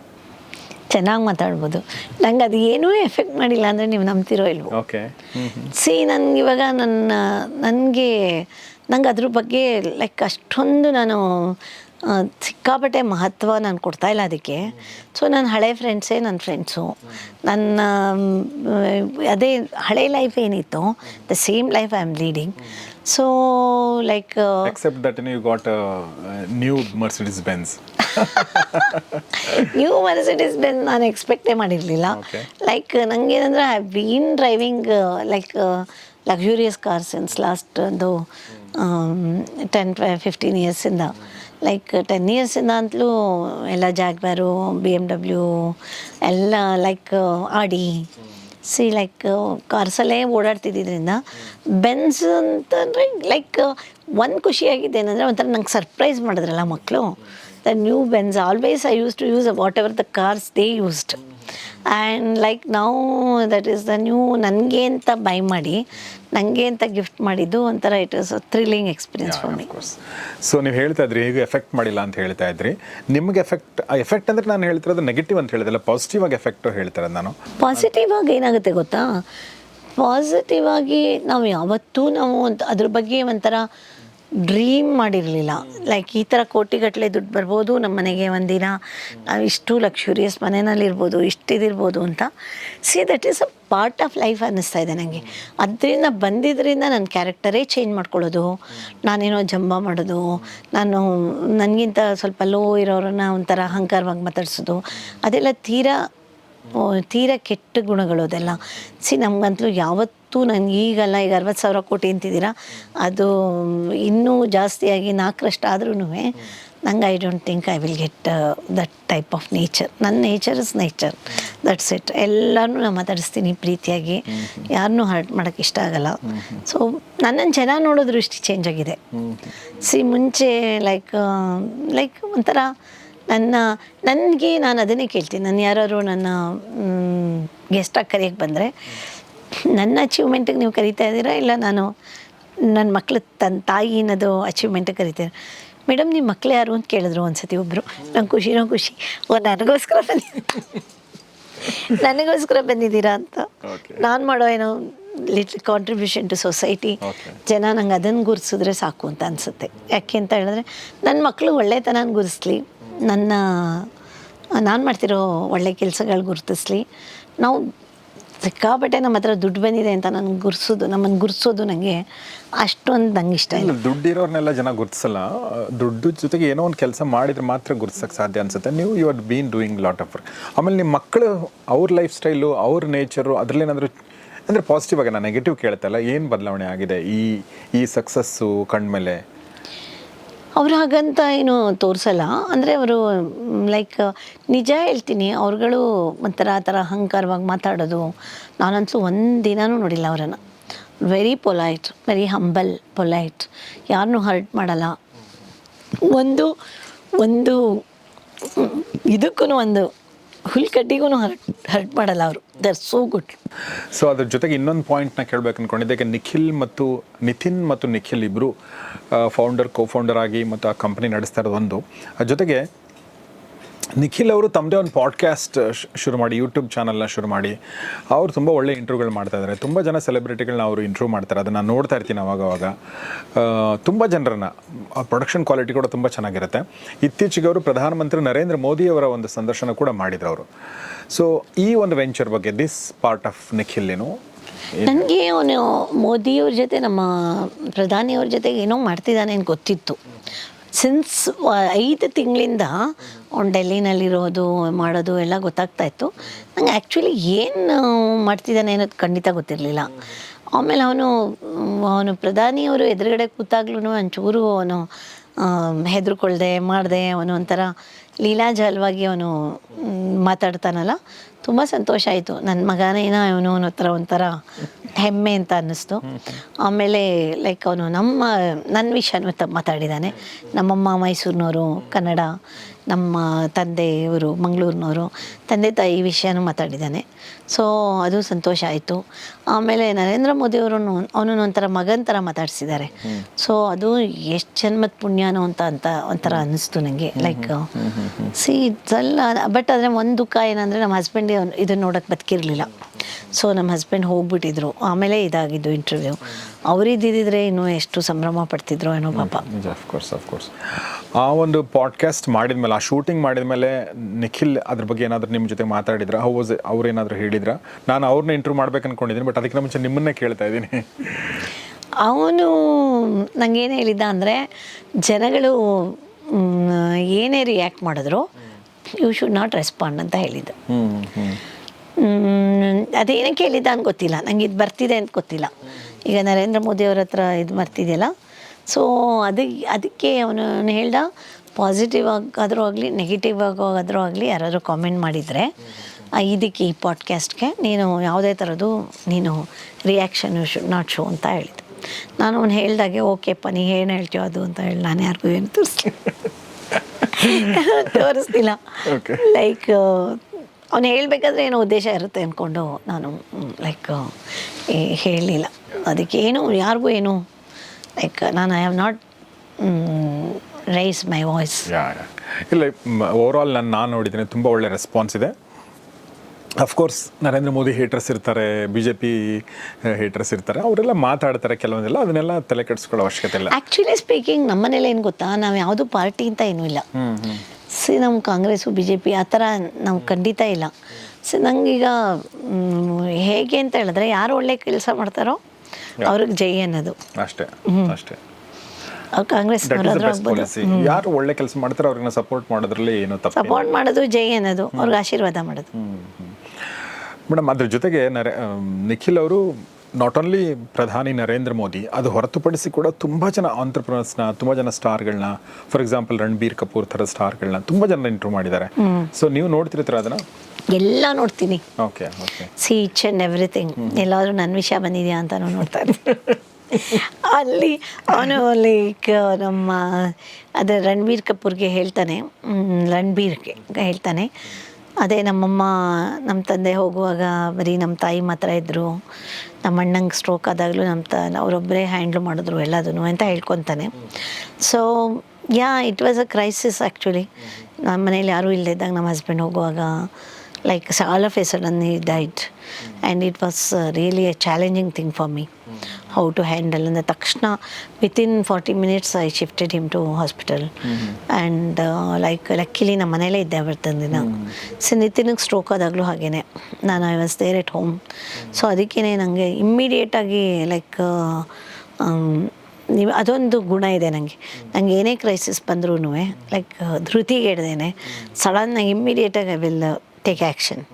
Speaker 1: ಚೆನ್ನಾಗಿ ಮಾತಾಡ್ಬೋದು. ನಂಗೆ ಅದು ಏನೂ ಎಫೆಕ್ಟ್ ಮಾಡಿಲ್ಲ ಅಂದರೆ ನೀವು ನಂಬ್ತಿರೋ ಇಲ್ವೋ?
Speaker 2: ಓಕೆ.
Speaker 1: ಸಿ ನನ್ಗೆ ಇವಾಗ ನನ್ನ ನನಗೆ ನಂಗೆ ಅದ್ರ ಬಗ್ಗೆ ಲೈಕ್ ಅಷ್ಟೊಂದು ನಾನು ಸಿಕ್ಕಾಪಟ್ಟೆ ಮಹತ್ವ ನಾನು ಕೊಡ್ತಾ ಇಲ್ಲ ಅದಕ್ಕೆ. ಸೊ ನನ್ನ ಹಳೆ ಫ್ರೆಂಡ್ಸೇ ನನ್ನ ಫ್ರೆಂಡ್ಸು ನನ್ನ ಅದೇ ಹಳೆ ಲೈಫ್ ಏನಿತ್ತು the same life I am leading so like
Speaker 2: except that you got new Mercedes Benz
Speaker 1: new Mercedes Benz ನಾನು ಎಕ್ಸ್ಪೆಕ್ಟೇ ಮಾಡಿರಲಿಲ್ಲ. Like ನನಗೇನಂದ್ರೆ I been driving like luxurious car since last ಒಂದು ಟೆನ್ ಫಿಫ್ಟೀನ್ ಇಯರ್ಸಿಂದ ಲೈಕ್ ಟೆನ್ ಇಯರ್ಸಿಂದ ಅಂತಲೂ ಎಲ್ಲ ಜಾಗ್ವಾರು ಬಿ ಎಂ ಡಬ್ಲ್ಯೂ ಎಲ್ಲ ಲೈಕ್ ಆಡಿ ಸಿ ಲೈಕ್ ಕಾರ್ಸಲ್ಲೇ ಓಡಾಡ್ತಿದ್ದಿದ್ರಿಂದ ಬೆನ್ಸ್ ಅಂತಂದರೆ ಲೈಕ್ ಒಂದು ಖುಷಿಯಾಗಿದೆ ಏನಂದರೆ ಒಂಥರ ನಂಗೆ ಸರ್ಪ್ರೈಸ್ ಮಾಡಿದ್ರಲ್ಲ ಮಕ್ಕಳು the new Benz always I used to use whatever the cars they used and like ನಾವು ದಟ್ ಈಸ್ ದ ನ್ಯೂ ನನಗೆ ಅಂತ ಬೈ ಮಾಡಿ ನನಗೆ ಅಂತ ಗಿಫ್ಟ್ ಮಾಡಿದ್ದು ಒಂಥರ it is thrilling experience for me
Speaker 2: so ನೀವು ಹೇಳ್ತಾ ಇದ್ರಿ ಹೇಗೆ ಎಫೆಕ್ಟ್ ಮಾಡಿಲ್ಲ ಅಂತ ಹೇಳ್ತಾ ಇದ್ರಿ. ನಿಮಗೆ ಎಫೆಕ್ಟ್ ಎಫೆಕ್ಟ್ ಅಂದ್ರೆ ನಾನು ಹೇಳ್ತಿರೋದು ನೆಗೆಟಿವ್ ಅಂತ ಹೇಳಿದಲ್ಲ ಪಾಸಿಟಿವ್ ಆಗಿ ಎಫೆಕ್ಟ್ ಹೇಳ್ತಾರೆ ನಾನು?
Speaker 1: ಪಾಸಿಟಿವ್ ಆಗಿ ಏನಾಗುತ್ತೆ ಗೊತ್ತಾ? ಪಾಸಿಟಿವ್ ಆಗಿ ನಾವು ಯಾವತ್ತೂ ನಾವು ಅದ್ರ ಬಗ್ಗೆ ಒಂಥರ ಡ್ರೀಮ್ ಮಾಡಿರಲಿಲ್ಲ. ಲೈಕ್ ಈ ಥರ ಕೋಟಿಗಟ್ಟಲೆ ದುಡ್ಡು ಬರ್ಬೋದು ನಮ್ಮ ಮನೆಗೆ ಒಂದಿನ. ನಾವು ಇಷ್ಟು ಲಕ್ಷುರಿಯಸ್ ಮನೆಯಲ್ಲಿರ್ಬೋದು ಇಷ್ಟಿದಿರ್ಬೋದು ಅಂತ. See that is a part of life ಅನ್ನಿಸ್ತಾ ಇದೆ ನನಗೆ ಅದರಿಂದ ಬಂದಿದ್ದರಿಂದ ನನ್ನ ಕ್ಯಾರೆಕ್ಟರೇ ಚೇಂಜ್ ಮಾಡ್ಕೊಳ್ಳೋದು, ನಾನೇನೋ ಜಂಬ ಮಾಡೋದು, ನಾನು ನನಗಿಂತ ಸ್ವಲ್ಪ ಲೋ ಇರೋರನ್ನ ಒಂಥರ ಅಹಂಕಾರವಾಗಿ ಮಾತಾಡ್ಸೋದು, ಅದೆಲ್ಲ ತೀರಾ ತೀರಾ ಕೆಟ್ಟ ಗುಣಗಳು ಅದೆಲ್ಲ. ಸಿ ನಮಗಂತಲೂ ಯಾವತ್ತೂ ನನಗೆ ಈಗಲ್ಲ, ಈಗ ಅರವತ್ತು ಸಾವಿರ ಕೋಟಿ ಅಂತಿದ್ದೀರಾ? ಅದು, ಇನ್ನೂ ಜಾಸ್ತಿಯಾಗಿ ನಾಲ್ಕರಷ್ಟು ಆದ್ರೂ ನಂಗೆ I don't think I will get that type of nature ನನ್ನ nature is nature that's it ಎಲ್ಲರೂ ನಾನು ಮಾತಾಡಿಸ್ತೀನಿ ಪ್ರೀತಿಯಾಗಿ. ಯಾರನ್ನೂ ಹರ್ಟ್ ಮಾಡೋಕ್ಕೆ ಇಷ್ಟ ಆಗಲ್ಲ. ಸೊ ನನ್ನನ್ನು ಜನ ನೋಡೋ ದೃಷ್ಟಿ ಚೇಂಜ್ ಆಗಿದೆ. ಸಿ ಮುಂಚೆ ಲೈಕ್ ಲೈಕ್ ಒಂಥರ ನನ್ನ, ನನಗೆ ನಾನು ಅದನ್ನೇ ಕೇಳ್ತೀನಿ. ನಾನು ಯಾರಾದ್ರು ನನ್ನ ಗೆಸ್ಟಾಗಿ ಕರೆಯೋಕ್ಕೆ ಬಂದರೆ ನನ್ನ ಅಚೀವ್ಮೆಂಟಿಗೆ ನೀವು ಕರಿತಾ ಇದ್ದೀರಾ? ಇಲ್ಲ ನಾನು ನನ್ನ ಮಕ್ಳು ತನ್ನ ತಾಯಿ ಅನ್ನೋದು ಅಚೀವ್ಮೆಂಟಿಗೆ ಕರಿತೀರ ಮೇಡಮ್ ನಿಮ್ಮ ಮಕ್ಳು ಯಾರು ಅಂತ ಕೇಳಿದ್ರು ಒಂದ್ಸತಿ ಒಬ್ಬರು ನಂಗೆ ಖುಷಿ ನಂಗೆ ಖುಷಿ. ಓ ನನಗೋಸ್ಕರ ಬಂದಿ ನನಗೋಸ್ಕರ ಬಂದಿದ್ದೀರಾ ಅಂತ. ನಾನು ಮಾಡೋ ಏನೋ ಲಿಟ್ಲ್ ಕಾಂಟ್ರಿಬ್ಯೂಷನ್ ಟು ಸೊಸೈಟಿ ಜನ ನಂಗೆ ಅದನ್ನು ಗುರ್ಸಿದ್ರೆ ಸಾಕು ಅಂತ ಅನಿಸುತ್ತೆ. ಯಾಕೆ ಅಂತ ಹೇಳಿದ್ರೆ ನನ್ನ ಮಕ್ಕಳು ಒಳ್ಳೆತನ ಗುರುತಿಸ್ಲಿ ನನ್ನ ನಾನು ಮಾಡ್ತಿರೋ ಒಳ್ಳೆ ಕೆಲಸಗಳು ಗುರುತಿಸ್ಲಿ. ನಾವು ಸಿಕ್ಕಾಪಟ್ಟೆ ನಮ್ಮ ಹತ್ರ ದುಡ್ಡು ಬಂದಿದೆ ಅಂತ ನನ್ಗೆ ಗುರ್ಸೋದು ನಮ್ಮನ್ನು ಗುರ್ಸೋದು ನನಗೆ ಅಷ್ಟೊಂದು ನಂಗೆ ಇಷ್ಟ ಇಲ್ಲ.
Speaker 2: ದುಡ್ಡು ಇರೋರ್ನೆಲ್ಲ ಜನ ಗುರ್ಸಲ್ಲ. ದುಡ್ಡು ಜೊತೆಗೆ ಏನೋ ಒಂದು ಕೆಲಸ ಮಾಡಿದ್ರೆ ಮಾತ್ರ ಗುರ್ಸಕ್ಕೆ ಸಾಧ್ಯ ಅನ್ಸುತ್ತೆ. ನೀವು you are been doing lot of ಆಮೇಲೆ ನಿಮ್ಮ ಮಕ್ಕಳು ಅವ್ರ ಲೈಫ್ ಸ್ಟೈಲು ಅವ್ರ ನೇಚರು ಅದರಲ್ಲೇನಾದರೂ ಅಂದರೆ ಪಾಸಿಟಿವ್ ಆಗಿ ನಾನು ನೆಗೆಟಿವ್ ಕೇಳ್ತಲ್ಲ ಏನು ಬದಲಾವಣೆ ಆಗಿದೆ? ಈ ಈ ಸಕ್ಸಸ್ಸು ಕಂಡ್ಮೇಲೆ?
Speaker 1: ಅವ್ರು ಹಾಗಂತ ಏನು ತೋರಿಸಲ್ಲ. ಅಂದರೆ ಅವರು ಲೈಕ್ ನಿಜ ಹೇಳ್ತೀನಿ, ಅವ್ರುಗಳು ಒಂಥರ ಆ ಥರ ಅಹಂಕಾರವಾಗಿ ಮಾತಾಡೋದು, ನಾನಂತೂ ಒಂದು ನೋಡಿಲ್ಲ ಅವರನ್ನು. Very polite very humble polite ಯಾರನ್ನೂ ಹರ್ಟ್ ಮಾಡಲ್ಲ. ಒಂದು ಒಂದು ಇದಕ್ಕೂ ಒಂದು ಹುಲ್ಕಡ್ಡಿಗೂ ಹರ್ಟ್ ಹರ್ಟ್ ಮಾಡಲ್ಲ ಅವರು. ದರ್ ಸೋ ಗುಡ್
Speaker 2: ಸೊ ಅದ್ರ ಜೊತೆಗೆ ಇನ್ನೊಂದು ಪಾಯಿಂಟ್ನ ಕೇಳಬೇಕು ಅನ್ಕೊಂಡಿದ್ದೆ. ಯಾಕೆ ನಿಖಿಲ್ ಮತ್ತು ನಿತಿನ್ ಮತ್ತು ನಿಖಿಲ್ ಇಬ್ಬರು ಫೌಂಡರ್ ಕೋ ಫೌಂಡರ್ ಆಗಿ ಮತ್ತು ಆ ಕಂಪ್ನಿ ನಡೆಸ್ತಾ ಇರೋದೊಂದು ಅದ್ರ ಜೊತೆಗೆ ನಿಖಿಲ್ ಅವರು ತಮ್ಮದೇ ಒಂದು ಪಾಡ್ಕ್ಯಾಸ್ಟ್ ಶುರು ಮಾಡಿ ಯೂಟ್ಯೂಬ್ ಚಾನಲ್ನ ಶುರು ಮಾಡಿ, ಅವರು ತುಂಬ ಒಳ್ಳೆ ಇಂಟರ್ವ್ಯೂಗಳು ಮಾಡ್ತಾ ಇದ್ದಾರೆ ತುಂಬ ಜನ ಸೆಲೆಬ್ರಿಟಿಗಳನ್ನ ಅವರು ಇಂಟ್ರ್ಯೂ ಮಾಡ್ತಾರೆ. ಅದನ್ನು ನೋಡ್ತಾ ಇರ್ತೀನಿ ಅವಾಗ ಅವಾಗ. ತುಂಬ ಜನರನ್ನ. ಪ್ರೊಡಕ್ಷನ್ ಕ್ವಾಲಿಟಿ ಕೂಡ ತುಂಬ ಚೆನ್ನಾಗಿರುತ್ತೆ. ಇತ್ತೀಚೆಗೆ ಅವರು ಪ್ರಧಾನಮಂತ್ರಿ ನರೇಂದ್ರ ಮೋದಿಯವರ ಒಂದು ಸಂದರ್ಶನ ಕೂಡ ಮಾಡಿದ್ರು ಅವರು. ಸೊ ಈ ಒಂದು ವೆಂಚರ್ ಬಗ್ಗೆ ದಿಸ್ ಪಾರ್ಟ್ ಆಫ್ ನಿಖಿಲ್ ಏನು?
Speaker 1: ನನಗೆ ಅವನು ಮೋದಿಯವ್ರ ಜೊತೆ ನಮ್ಮ ಪ್ರಧಾನಿಯವ್ರ ಜೊತೆಗೆ ಏನೋ ಮಾಡ್ತಿದ್ದಾನೆ ಅಂತ ಗೊತ್ತಿತ್ತು. ಸಿನ್ಸ್ ಐದು ತಿಂಗಳಿಂದ ಅವ್ನು ಡೆಲ್ಲಿನಲ್ಲಿರೋದು ಮಾಡೋದು ಎಲ್ಲ ಗೊತ್ತಾಗ್ತಾ ಇತ್ತು. ನಂಗೆ ಆ್ಯಕ್ಚುಲಿ ಏನು ಮಾಡ್ತಿದ್ದಾನೆ ಅನ್ನೋದು ಖಂಡಿತ ಗೊತ್ತಿರಲಿಲ್ಲ. ಆಮೇಲೆ ಅವನು ಅವನು ಪ್ರಧಾನಿಯವರು ಎದುರುಗಡೆ ಕೂತಾಗ್ಲೂ ಒಂಚೂರು ಅವನು ಹೆದರ್ಕೊಳ್ದೆ, ಮಾಡಿದೆ, ಅವನು ಒಂಥರ ಲೀಲಾಜಾಲವಾಗಿ ಅವನು ಮ್, ಮಾತಾಡ್ತಾನಲ್ಲ ತುಂಬ ಸಂತೋಷ ಆಯಿತು. ನನ್ನ ಮಗನೇನ ಅವನು ಅವನ ಹತ್ರ ಒಂಥರ ಹೆಮ್ಮೆ ಅಂತ ಅನ್ನಿಸ್ತು. ಆಮೇಲೆ ಲೈಕ್ ಅವನು ನಮ್ಮ ನನ್ನ ವಿಷಯನೂ ತ ಮಾತಾಡಿದ್ದಾನೆ ನಮ್ಮಮ್ಮ ಮೈಸೂರಿನವರು ಕನ್ನಡ. ನಮ್ಮ ತಂದೆಯವರು ಮಂಗಳೂರಿನವರು ತಂದೆ ತಾಯಿ ವಿಷಯನೂ ಮಾತಾಡಿದ್ದಾನೆ. ಸೊ ಅದು ಸಂತೋಷ ಆಯಿತು. ಆಮೇಲೆ ನರೇಂದ್ರ ಮೋದಿಯವರು ಅವನು ಒಂಥರ ಮಗನ ಥರ ಮಾತಾಡಿಸಿದ್ದಾರೆ. ಸೊ ಅದು ಎಷ್ಟು ಜನ್ಮದ ಪುಣ್ಯನೋ ಅಂತ ಅಂತ ಒಂಥರ ಅನ್ನಿಸ್ತು ನನಗೆ ಲೈಕ್ ಸಿ ಇದೆಲ್ಲ ಬಟ್ ಆದರೆ ಒಂದು ದುಃಖ ಏನಂದರೆ ನಮ್ಮ ಹಸ್ಬೆಂಡ್ ಇದನ್ನು ನೋಡೋಕ್ಕೆ ಬದುಕಿರಲಿಲ್ಲ. ಸೊ ನಮ್ಮ ಹಸ್ಬೆಂಡ್ ಹೋಗ್ಬಿಟ್ಟಿದ್ರು. ಆಮೇಲೆ ಇದಾಗಿದ್ದು ಇಂಟರ್ವ್ಯೂ ಅವರಿದ್ದಿದ್ರೆ ಇನ್ನೂ ಎಷ್ಟು ಸಂಭ್ರಮ ಪಡ್ತಿದ್ರು ಏನೋ ಪಾಪ.
Speaker 2: ಅಫ್ಕೋರ್ಸ್ ಕೋರ್ಸ್ ಕೋರ್ಸ್ ಆ ಒಂದು ಪಾಡ್ಕಾಸ್ಟ್ ಮಾಡಿದ್ಮೇಲೆ ಆ ಶೂಟಿಂಗ್ ಮಾಡಿದ್ಮೇಲೆ ನಿಖಿಲ್ ಅದ್ರ ಬಗ್ಗೆ ಏನಾದರೂ ನಿಮ್ಮ ಜೊತೆ ಮಾತಾಡಿದ್ರ? ಹೌ ವಾಸ್ ಅವ್ರೇನಾದರೂ ಹೇಳಿದ್ರ? ನಾನು ಅವ್ರನ್ನ ಇಂಟರ್ವ್ಯೂ ಮಾಡ್ಬೇಕು ಅನ್ಕೊಂಡಿದ್ದೀನಿ ಬಟ್ ಅದಕ್ಕಿಂತ ಮುಂಚೆ ನಿಮ್ಮನ್ನೇ ಕೇಳ್ತಾ ಇದ್ದೀನಿ.
Speaker 1: ಅವನು ನನಗೇನು ಹೇಳಿದ್ದ ಅಂದರೆ ಜನಗಳು ಏನೇ ರಿಯಾಕ್ಟ್ ಮಾಡಿದ್ರು ಯು ಶುಡ್ ನಾಟ್ ರೆಸ್ಪಾಂಡ್ ಅಂತ ಹೇಳಿದ್ದು. ಮ್, ಕೇಳಿದ್ದ ಅಂತ ಗೊತ್ತಿಲ್ಲ. ನಂಗೆ ಇದು ಬರ್ತಿದೆ ಅಂತ ಗೊತ್ತಿಲ್ಲ. ಈಗ ನರೇಂದ್ರ ಮೋದಿ ಅವ್ರ ಹತ್ರ ಇದು ಬರ್ತಿದೆಯಲ್ಲ? ಸೊ ಅದು ಅದಕ್ಕೆ ಅವನು ಹೇಳ್ದ ಪಾಸಿಟಿವ್ ಆಗಾದರೂ ಆಗಲಿ ನೆಗೆಟಿವ್ ಆದರೂ ಆಗಲಿ ಯಾರಾದರೂ ಕಾಮೆಂಟ್ ಮಾಡಿದರೆ ಇದಕ್ಕೆ ಈ ಪಾಡ್ಕ್ಯಾಸ್ಟ್ಗೆ ನೀನು ಯಾವುದೇ ಥರದ್ದು ನೀನು ರಿಯಾಕ್ಷನ್ ಶುಡ್ ನಾಟ್ ಶೋ ಅಂತ ಹೇಳಿದೆ ನಾನು ಅವ್ನು ಹೇಳ್ದಾಗೆ ಓಕೆಪ್ಪ ನೀ ಏನು ಹೇಳ್ತೀಯೋ ಅದು ಅಂತ ಹೇಳಿ ನಾನು ಯಾರಿಗೂ ಏನು ತೋರಿಸ್ತೀನಿ ತೋರಿಸ್ತಿಲ್ಲ. ಲೈಕ್ ಅವನು ಹೇಳಬೇಕಾದ್ರೆ ಏನೋ ಉದ್ದೇಶ ಇರುತ್ತೆ ಅಂದ್ಕೊಂಡು ನಾನು ಲೈಕ್ ಹೇಳಲಿಲ್ಲ ಅದಕ್ಕೆ ಏನು ಯಾರಿಗೂ ಏನು ಲೈಕ್ ನಾನು I have not raise my voice.
Speaker 2: ಇಲ್ಲ ಓವರ್ ಆಲ್ ನಾನು ನಾನು ನೋಡಿದ್ದೀನಿ ತುಂಬ ಒಳ್ಳೆ ರೆಸ್ಪಾನ್ಸ್ ಇದೆ. Of course Narendra Modi haters ಇರ್ತಾರೆ ಬಿ ಜೆ ಪಿ ಹೇಟರ್ಸ್ ಇರ್ತಾರೆ ಅವರೆಲ್ಲ ಮಾತಾಡ್ತಾರೆ ಕೆಲವೊಂದೆಲ್ಲ ಅದನ್ನೆಲ್ಲ ತಲೆ ಕೆಡಿಸ್ಕೊಳ್ಳೋ ಅವಶ್ಯಕತೆ ಇಲ್ಲ.
Speaker 1: ಆ್ಯಕ್ಚುಲಿ ಸ್ಪೀಕಿಂಗ್ ನಮ್ಮನೇಲಿ ಏನು ಗೊತ್ತಾ ನಾವು ಯಾವುದು ಪಾರ್ಟಿ ಅಂತ ಏನೂ ಇಲ್ಲ. ಸಿ ನಮ್ಮ ಕಾಂಗ್ರೆಸ್ಸು ಬಿ ಜೆ ಪಿ ಆ ಥರ ನಾವು ಖಂಡಿತ ಇಲ್ಲ. ಸಿ ನಂಗೀಗ ಹೇಗೆ ಅಂತ ಹೇಳಿದ್ರೆ ಯಾರು ಒಳ್ಳೆ ಕೆಲಸ ಮಾಡ್ತಾರೋ ಅವ್ರಿಗೆ ಜೈ ಅನ್ನೋದು.
Speaker 2: ಅಷ್ಟೇ ಅಷ್ಟೇ. ಕಾಂಗ್ರೆಸ್ ಯಾರು ಒಳ್ಳೆ ಕೆಲಸ ಮಾಡ್ತಾರೋ ಅವ್ರನ್ನ ಸಪೋರ್ಟ್ ಮಾಡೋದ್ರಲ್ಲಿ ಏನು ತಪ್ಪು
Speaker 1: ಸಪೋರ್ಟ್ ಮಾಡೋದು ಜೈ ಅನ್ನೋದು ಅವ್ರಿಗೆ ಆಶೀರ್ವಾದ ಮಾಡೋದು.
Speaker 2: ಮೇಡಮ್ ಅದ್ರ ಜೊತೆಗೆ ನಿಖಿಲ್ ಅವರು ನಾಟ್ ಓನ್ಲಿ ಪ್ರಧಾನಿ ನರೇಂದ್ರ ಮೋದಿ ಅದು ಹೊರತುಪಡಿಸಿ ಕೂಡ ತುಂಬ ಜನ ಆಂಟ್ರಪ್ರನರ್ಸ್ನ ತುಂಬ ಜನ ಸ್ಟಾರ್ಗಳನ್ನ ಫಾರ್ ಎಕ್ಸಾಂಪಲ್ ರಣಬೀರ್ ಕಪೂರ್ ಥರ ಸ್ಟಾರ್ಗಳನ್ನ ತುಂಬ ಜನ ಇಂಟ್ರೂ ಮಾಡಿದ್ದಾರೆ. ಸೊ ನೀವು ನೋಡ್ತಿರ್ತೀರ ಅದನ್ನು?
Speaker 1: ಎಲ್ಲ ನೋಡ್ತೀನಿ.
Speaker 2: Okay okay
Speaker 1: see each and everything ಎಲ್ಲಾದರೂ ನನ್ನ ವಿಷಯ ಬಂದಿದೆಯಾ ಅಂತ ನೋಡ್ತಾ ಇದ್ದೀನಿ. ಅಲ್ಲಿ ಅವನು ಲೈಕ್ ನಮ್ಮ ಅದೇ ರಣಬೀರ್ ಕಪೂರ್ಗೆ ಹೇಳ್ತಾನೆ. ರಣಬೀರ್ಗೆ ಹೇಳ್ತಾನೆ. ಅದೇ ನಮ್ಮಮ್ಮ ನಮ್ಮ ತಂದೆ ಹೋಗುವಾಗ ಬರೀ ನಮ್ಮ ತಾಯಿ ಮಾತ್ರ ಇದ್ದರು ನಮ್ಮ ಅಣ್ಣಂಗೆ ಸ್ಟ್ರೋಕ್ ಆದಾಗಲೂ ನಮ್ಮ ತ ಅವರೊಬ್ಬರೇ ಹ್ಯಾಂಡ್ಲ್ ಮಾಡಿದ್ರು ಎಲ್ಲದನ್ನು ಅಂತ ಹೇಳ್ಕೊತಾನೆ. So yeah it was a crisis actually ನಮ್ಮ ಮನೇಲಿ ಯಾರೂ ಇಲ್ಲದಿದ್ದಾಗ ನಮ್ಮ ಹಸ್ಬೆಂಡ್ ಹೋಗುವಾಗ like all of a sudden sudden it was really a challenging thing for me for to handle ಅಂದರೆ ತಕ್ಷಣ within the takshna within 40 minutes i shifted him to hospital. And uh, like luckily ನಮ್ಮ ಮನೇಲೇ ಇದ್ದೆ ಅವತ್ತಿನ ದಿನ ಸೊ ನಿತಿನಿಗೆ ಸ್ಟ್ರೋಕ್ ಆದಾಗಲೂ ಹಾಗೇನೆ. ನಾನು I was there at home so ಅದಕ್ಕೇ ನನಗೆ ಇಮ್ಮಿಡಿಯೇಟಾಗಿ ಲೈಕ್ ನೀವು ಅದೊಂದು ಗುಣ ಇದೆ ನನಗೆ ನಂಗೆ ಏನೇ ಕ್ರೈಸಿಸ್ ಬಂದ್ರೂ ಲೈಕ್ ಧೃತಿಗೆ ಹಿಡ್ದೇನೆ ಸಡನ್ನಾಗಿ ಇಮ್ಮಿಡಿಯೇಟಾಗಿ I will take action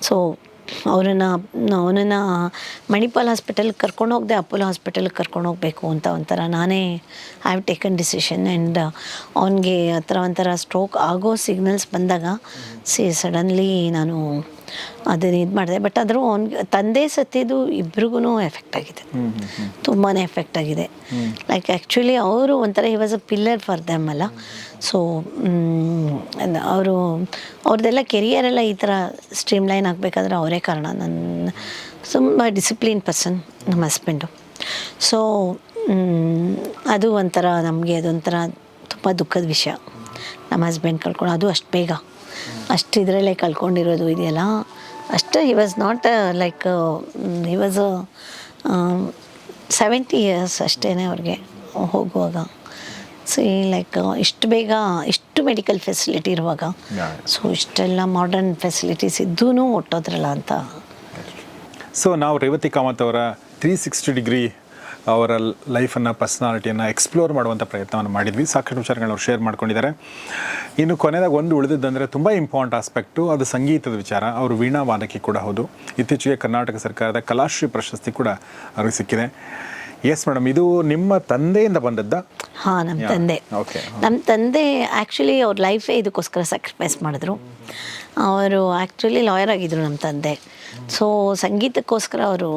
Speaker 1: so ಅವರನ್ನು ಅವನನ್ನು ಮಣಿಪಾಲ್ ಹಾಸ್ಪಿಟಲ್ಗೆ ಕರ್ಕೊಂಡು ಹೋಗದೆ ಅಪೋಲೋ ಹಾಸ್ಪಿಟಲ್ಗೆ ಕರ್ಕೊಂಡು ಹೋಗಬೇಕು ಅಂತ ಒಂಥರ ನಾನೇ I have taken decision and ಅವನಿಗೆ ಆ ಥರ ಒಂಥರ ಸ್ಟ್ರೋಕ್ ಆಗೋ ಸಿಗ್ನಲ್ಸ್ ಬಂದಾಗ ಸಿ ಸಡನ್ಲಿ ನಾನು ಅದನ್ನ ಇದು ಮಾಡಿದೆ. ಬಟ್ ಆದರೂ ಅವ್ನಿಗೆ ತಂದೆ ಸತ್ತಿದ್ದು ಇಬ್ರಿಗೂ ಎಫೆಕ್ಟ್ ಆಗಿದೆ. ತುಂಬಾ ಎಫೆಕ್ಟ್ ಆಗಿದೆ. ಲೈಕ್ ಆ್ಯಕ್ಚುಲಿ ಅವರು ಒಂಥರ he was a pillar for them ಅಲ್ಲ. ಸೊ ಅವರು ಅವ್ರದ್ದೆಲ್ಲ ಕೆರಿಯರೆಲ್ಲ ಈ ಥರ ಸ್ಟ್ರೀಮ್ ಲೈನ್ ಆಗಬೇಕಾದ್ರೆ ಅವರೇ ಕಾರಣ. ನನ್ನ ತುಂಬ ಡಿಸಿಪ್ಲಿನ್ ಪರ್ಸನ್ ನಮ್ಮ ಹಸ್ಬೆಂಡು ಸೊ ಅದು ಒಂಥರ ನಮಗೆ ಅದೊಂಥರ ತುಂಬ ದುಃಖದ ವಿಷಯ. ನಮ್ಮ ಹಸ್ಬೆಂಡ್ ಕಳ್ಕೊಂಡು ಅದು ಅಷ್ಟು ಬೇಗ. ಅಷ್ಟು ಇದರಲ್ಲೇ ಕಳ್ಕೊಂಡಿರೋದು ಇದೆಯಲ್ಲ. ಅಷ್ಟು he was not like he was seventy years ಅಷ್ಟೇ ಅವ್ರಿಗೆ ಹೋಗುವಾಗ ಸೊ ಲೈಕ್ ಇಷ್ಟು ಬೇಗ ಇಷ್ಟು ಮೆಡಿಕಲ್ ಫೆಸಿಲಿಟಿ ಇರುವಾಗ. ಸೊ ಇಷ್ಟೆಲ್ಲ ಮಾಡರ್ನ್ ಫೆಸಿಲಿಟೀಸ್ ಇದ್ದೂ ಒಟ್ಟೋದ್ರಲ್ಲ ಅಂತ
Speaker 2: ಸೊ ನಾವು ರೇವತಿ ಕಾಮತ್ ಅವರ ತ್ರೀ ಸಿಕ್ಸ್ಟಿ ಡಿಗ್ರಿ ಅವರ ಲೈಫನ್ನು ಪರ್ಸ್ನಾಲಿಟಿಯನ್ನು ಎಕ್ಸ್ಪ್ಲೋರ್ ಮಾಡುವಂಥ ಪ್ರಯತ್ನವನ್ನು ಮಾಡಿದ್ವಿ. ಸಾಕಷ್ಟು ವಿಚಾರಗಳನ್ನ ಅವ್ರು ಶೇರ್ ಮಾಡ್ಕೊಂಡಿದ್ದಾರೆ. ಇನ್ನು ಕೊನೆಯದಾಗ ಒಂದು ಉಳಿದಿದ್ದಂದರೆ ತುಂಬ ಇಂಪಾರ್ಟೆಂಟ್ ಆಸ್ಪೆಕ್ಟು ಅದು ಸಂಗೀತದ ವಿಚಾರ. ಅವರು ವೀಣಾ ವಾದಕಿ ಕೂಡ ಹೌದು. ಇತ್ತೀಚೆಗೆ ಕರ್ನಾಟಕ ಸರ್ಕಾರದ ಕಲಾಶ್ರೀ ಪ್ರಶಸ್ತಿ ಕೂಡ ಅವ್ರಿಗೆ ಸಿಕ್ಕಿದೆ. ಎಸ್ ಮೇಡಮ್ ಇದು ನಿಮ್ಮ ತಂದೆಯಿಂದ ಬಂದದ್ದ?
Speaker 1: ಹಾಂ ನಮ್ಮ ತಂದೆ. ನಮ್ಮ ತಂದೆ ಆ್ಯಕ್ಚುಲಿ ಅವ್ರ ಲೈಫೇ ಇದಕ್ಕೋಸ್ಕರ ಸ್ಯಾಕ್ರಿಫೈಸ್ ಮಾಡಿದ್ರು. ಅವರು ಆ್ಯಕ್ಚುಲಿ ಲಾಯರ್ ಆಗಿದ್ರು ನಮ್ಮ ತಂದೆ. ಸೊ ಸಂಗೀತಕ್ಕೋಸ್ಕರ ಅವರು?